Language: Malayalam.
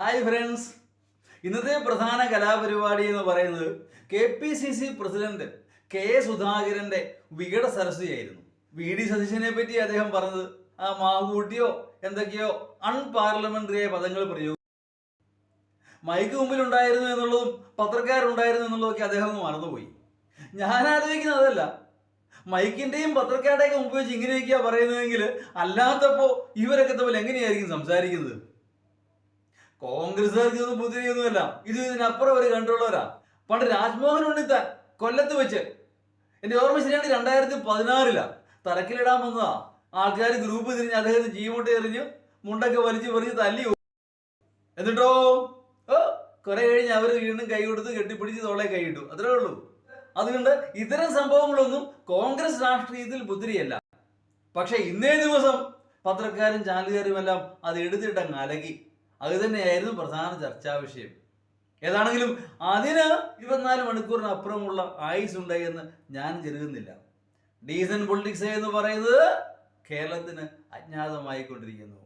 Hi friends. ഇന്നത്തെ പ്രധാന കലാപരിപാടി എന്ന് പറയുന്നത് K P C C president K സുധാകരന്റെ വികട സരസ്വതിയായിരുന്നു. വി ഡി സതീശനെ പറ്റി അദ്ദേഹം പറഞ്ഞത് ആ മാവൂട്ടിയോ എന്തൊക്കെയോ അൺപാർലമെന്ററിയായ പദങ്ങൾ പ്രയോഗിച്ചു. മൈക്ക് മുമ്പിൽ ഉണ്ടായിരുന്നു എന്നുള്ളതും പത്രക്കാരുണ്ടായിരുന്നു എന്നുള്ളതൊക്കെ അദ്ദേഹം ഒന്ന് മറന്നുപോയി. ഞാൻ ആലോചിക്കുന്നത് അതല്ല മൈക്കിന്റെയും പത്രക്കാരുടെയൊക്കെ മുമ്പ് വെച്ച് ഇങ്ങനെയൊക്കെയാ പറയുന്നതെങ്കിൽ അല്ലാത്തപ്പോ ഇവരൊക്കെ തമ്മിൽ എങ്ങനെയായിരിക്കും സംസാരിക്കുന്നത്? കോൺഗ്രസ്സുകാർക്ക് ഇതൊന്നും പുതിയൊന്നുമല്ല ഇത് ഇതിനപ്പുറം അവർ കണ്ടുള്ളവരാ പണ്ട് രാജ്മോഹൻ ഉണ്ണിത്താൻ കൊല്ലത്ത് വെച്ച്. എന്റെ ഓർമ്മ ശരിയാണ് രണ്ടായിരത്തി പതിനാറിലാ തലക്കിലിടാൻ വന്നതാ. ആൾക്കാർ ഗ്രൂപ്പ് തിരിഞ്ഞ് അദ്ദേഹത്തിന് ജീവോട്ട് എറിഞ്ഞ് മുണ്ടൊക്കെ വലിച്ചു പറിച്ച് തല്ലി എന്നിട്ടോ? ഓ കുറെ കഴിഞ്ഞ് അവർ വീണ്ടും കൈ കൊടുത്ത് കെട്ടിപ്പിടിച്ച് തോളെ കൈയിട്ടു അത്രേ ഉള്ളൂ. അതുകൊണ്ട് ഇത്തരം സംഭവങ്ങളൊന്നും കോൺഗ്രസ് രാഷ്ട്രീയത്തിൽ ബുദ്ധിരിയല്ല പക്ഷെ ഇന്നേ ദിവസം പത്രക്കാരും ചാനലുകാരും എല്ലാം അത് എടുത്തിട്ടങ്ങ് അലകി. അത് തന്നെയായിരുന്നു പ്രധാന ചർച്ചാ വിഷയം. ഏതാണെങ്കിലും അതിന് ഇരുപത്തിനാല് മണിക്കൂറിനപ്പുറമുള്ള ആയുസ് ഉണ്ടായി എന്ന് ഞാൻ കരുതുന്നില്ല ഡീസൻ പൊളിറ്റിക്സ് എന്ന് പറയുന്നത് കേരളത്തിന് അജ്ഞാതമായി കൊണ്ടിരിക്കുന്നു